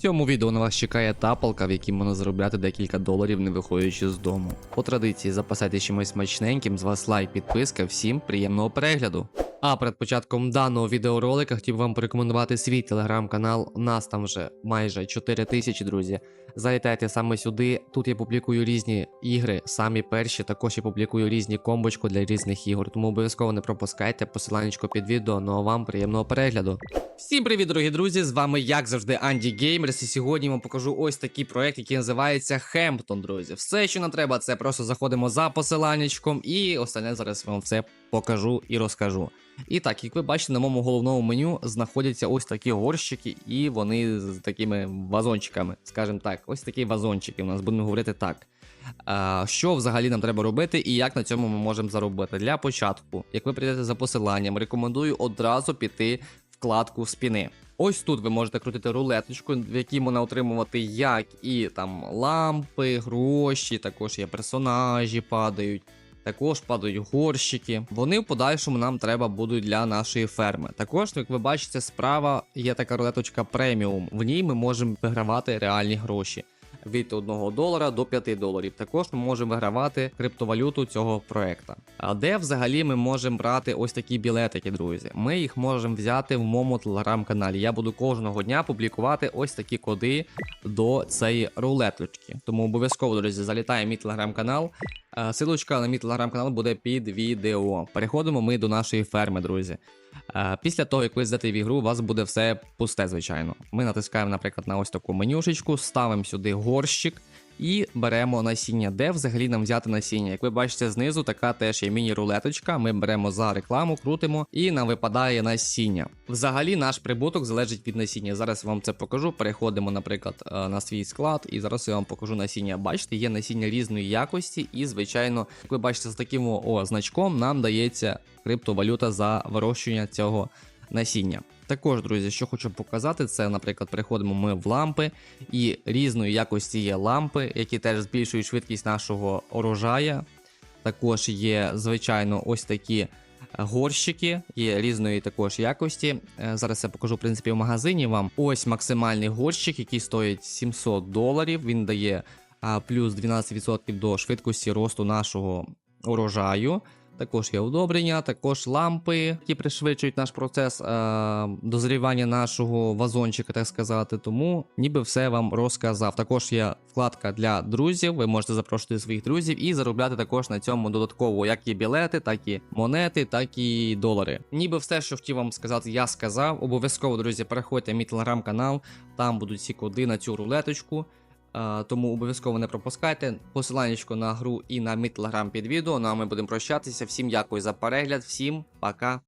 Цьому відео на вас чекає тапалка, в якій можна заробляти декілька доларів, не виходячи з дому. По традиції запасайте чимось смачненьким, з вас лайк, підписка, всім приємного перегляду. А перед початком даного відеоролика хотів вам порекомендувати свій телеграм-канал. Нас там вже майже 4 тисячі, друзі. Залітайте саме сюди. Тут я публікую різні ігри, самі перші. Також я публікую різні комбочку для різних ігор. Тому обов'язково не пропускайте посиланнячко під відео. Ну а вам приємного перегляду. Всім привіт, дорогі друзі! З вами, як завжди, Анді Геймерс. І сьогодні вам покажу ось такий проект, який називається Хемптон, друзі. Все, що нам треба, це просто заходимо за посиланнячком, і остальне зараз вам все покажу і розкажу. І так, як ви бачите, на моєму головному меню знаходяться ось такі горщики, і вони з такими вазончиками, скажімо так, ось такі вазончики. У нас будемо говорити так. А, що взагалі нам треба робити і як на цьому ми можемо заробити? Для початку, як ви прийдете за посиланням, рекомендую одразу піти вкладку спіни. Ось тут ви можете крутити рулеточку, в якій можна отримувати як і там лампи, гроші, також є персонажі падають. Також падають горщики. Вони в подальшому нам треба будуть для нашої ферми. Також, як ви бачите, справа є така рулеточка преміум. В ній ми можемо вигравати реальні гроші від 1 долара до 5 доларів. Також ми можемо вигравати криптовалюту цього проекта. А де взагалі ми можемо брати ось такі білетики, друзі? Ми їх можемо взяти в моєму телеграм-каналі. Я буду кожного дня публікувати ось такі коди до цієї рулеточки. Тому обов'язково, друзі, залітає мій телеграм-канал. Е, Силочка на мій телеграм-канал буде під відео. Переходимо ми до нашої ферми, друзі. Е, Після того, як ви зайдете в ігру, у вас буде все пусте, звичайно. Ми натискаємо, наприклад, на ось таку менюшечку, ставимо сюди горщик і беремо насіння. Де взагалі нам взяти насіння? Як ви бачите, знизу така теж є міні-рулеточка. Ми беремо за рекламу, крутимо і нам випадає насіння. Взагалі, наш прибуток залежить від насіння. Зараз я вам це покажу. Переходимо, наприклад, е, на свій склад, і зараз я вам покажу насіння. Бачите, є насіння різної якості, і, звичайно, як ви бачите, з таким о, значком нам дається криптовалюта за вирощування цього насіння. Також, друзі, що хочу показати, це, наприклад, переходимо ми в лампи, і різної якості є лампи, які теж збільшують швидкість нашого урожая. Також є, звичайно, ось такі горщики, є різної також якості. Е, Зараз я покажу, в принципі, в магазині вам. Ось максимальний горщик, який стоїть 700 доларів. Він дає плюс 12% до швидкості росту нашого урожаю. Також є удобрення, також лампи, які пришвидшують наш процес е, дозрівання нашого вазончика, так сказати. Тому ніби все вам розказав. Також є вкладка для друзів. Ви можете запрошувати своїх друзів і заробляти також на цьому додатково як і білети, так і монети, так і долари. Ніби все, що хотів вам сказати, я сказав. Обов'язково, друзі, переходьте в мій телеграм-канал, там будуть всі коди на цю рулеточку. Е, Тому обов'язково не пропускайте посиланнячко на гру і на мій телеграм під відео. Ну а ми будемо прощатися. Всім дякую за перегляд, всім пока.